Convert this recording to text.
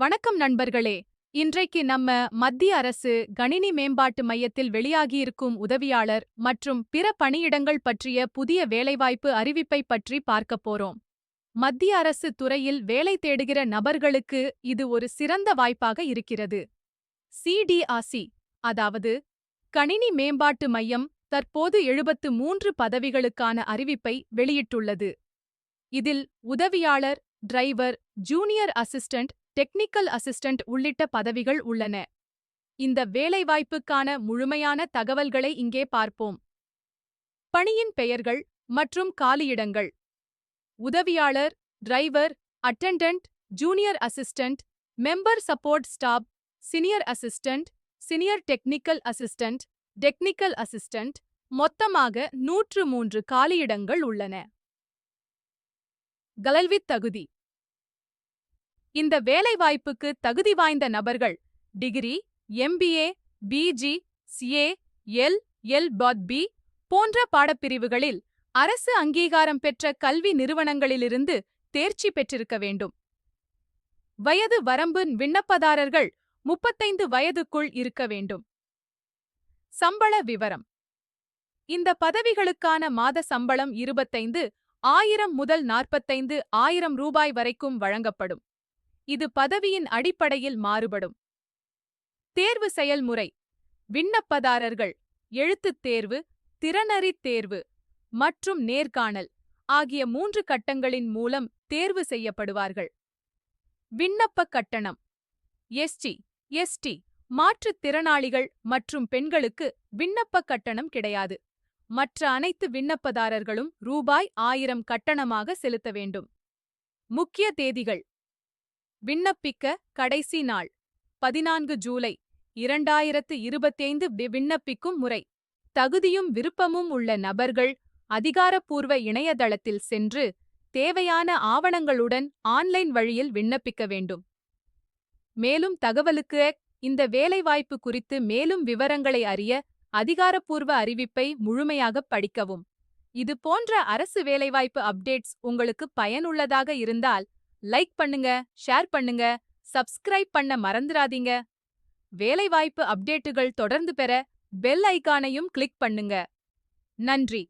வணக்கம் நண்பர்களே. இன்றைக்கு நம்ம மத்திய அரசு கணினி மேம்பாட்டு மையத்தில் வெளியாகியிருக்கும் உதவியாளர் மற்றும் பிற பணியிடங்கள் பற்றிய புதிய வேலைவாய்ப்பு அறிவிப்பை பற்றி பார்க்கப் போறோம். மத்திய அரசு துறையில் வேலை தேடுகிற நபர்களுக்கு இது ஒரு சிறந்த வாய்ப்பாக இருக்கிறது. சிடிஆர்சி அதாவது கணினி மேம்பாட்டு மையம் தற்போது எழுபத்து மூன்று பதவிகளுக்கான அறிவிப்பை வெளியிட்டுள்ளது. இதில் உதவியாளர் driver junior assistant technical assistant உள்ளிட்ட பதவிகள் உள்ளன. இந்த வேலைவாய்ப்புக்கான முழுமையான தகவல்களை இங்கே பார்ப்போம். பணியின் பெயர்கள் மற்றும் காலியிடங்கள். உதவியாளர் driver attendant junior assistant member support staff senior assistant senior technical assistant technical assistant மொத்தமாக நூற்று மூன்று காலியிடங்கள் உள்ளன. கலல்வித் தகுதி. இந்த வேலைவாய்ப்புக்கு தகுதி வாய்ந்த நபர்கள் degree MBA PG CA L L பாத் பி போன்ற பாடப்பிரிவுகளில் அரசு அங்கீகாரம் பெற்ற கல்வி நிறுவனங்களிலிருந்து தேர்ச்சி பெற்றிருக்க வேண்டும். வயது வரம்பு விண்ணப்பதாரர்கள் முப்பத்தைந்து வயதுக்குள் இருக்க வேண்டும். சம்பள விவரம். இந்த பதவிகளுக்கான மாத சம்பளம் இருபத்தைந்து ஆயிரம் முதல் நாற்பத்தைந்து ஆயிரம் ரூபாய் வரைக்கும் வழங்கப்படும். இது பதவியின் அடிப்படையில் மாறுபடும். தேர்வு செயல்முறை. விண்ணப்பதாரர்கள். எழுத்துத் தேர்வு திறனறித் தேர்வு மற்றும் நேர்காணல் ஆகிய மூன்று கட்டங்களின் மூலம் தேர்வு செய்யப்படுவார்கள். விண்ணப்ப கட்டணம். எஸ்டி எஸ்டி மாற்றுத் திறனாளிகள் மற்றும் பெண்களுக்கு விண்ணப்ப கட்டணம் கிடையாது. மற்ற அனைத்து விண்ணப்பதாரர்களும் ரூபாய் ஆயிரம் கட்டணமாக செலுத்த வேண்டும். முக்கிய தேதிகள். விண்ணப்பிக்க கடைசி நாள் பதினான்கு ஜூலை இரண்டாயிரத்து இருபத்தைந்து விண்ணப்பிக்கும் முறை. தகுதியும் விருப்பமும் உள்ள நபர்கள் அதிகாரப்பூர்வ இணையதளத்தில் சென்று தேவையான ஆவணங்களுடன் ஆன்லைன் வழியில் விண்ணப்பிக்க வேண்டும். மேலும் தகவலுக்கு இந்த வேலைவாய்ப்பு குறித்து மேலும் விவரங்களை அறிய அதிகாரப்பூர்வ அறிவிப்பை முழுமையாக படிக்கவும். இது போன்ற அரசு வேலைவாய்ப்பு அப்டேட்ஸ் உங்களுக்கு பயனுள்ளதாக இருந்தால் லைக் பண்ணுங்க ஷேர் பண்ணுங்க சப்ஸ்கிரைப் பண்ண மறந்துடாதீங்க வேலைவாய்ப்பு அப்டேட்டுகள் தொடர்ந்து பெற பெல் ஐகானையும் கிளிக் பண்ணுங்க. நன்றி.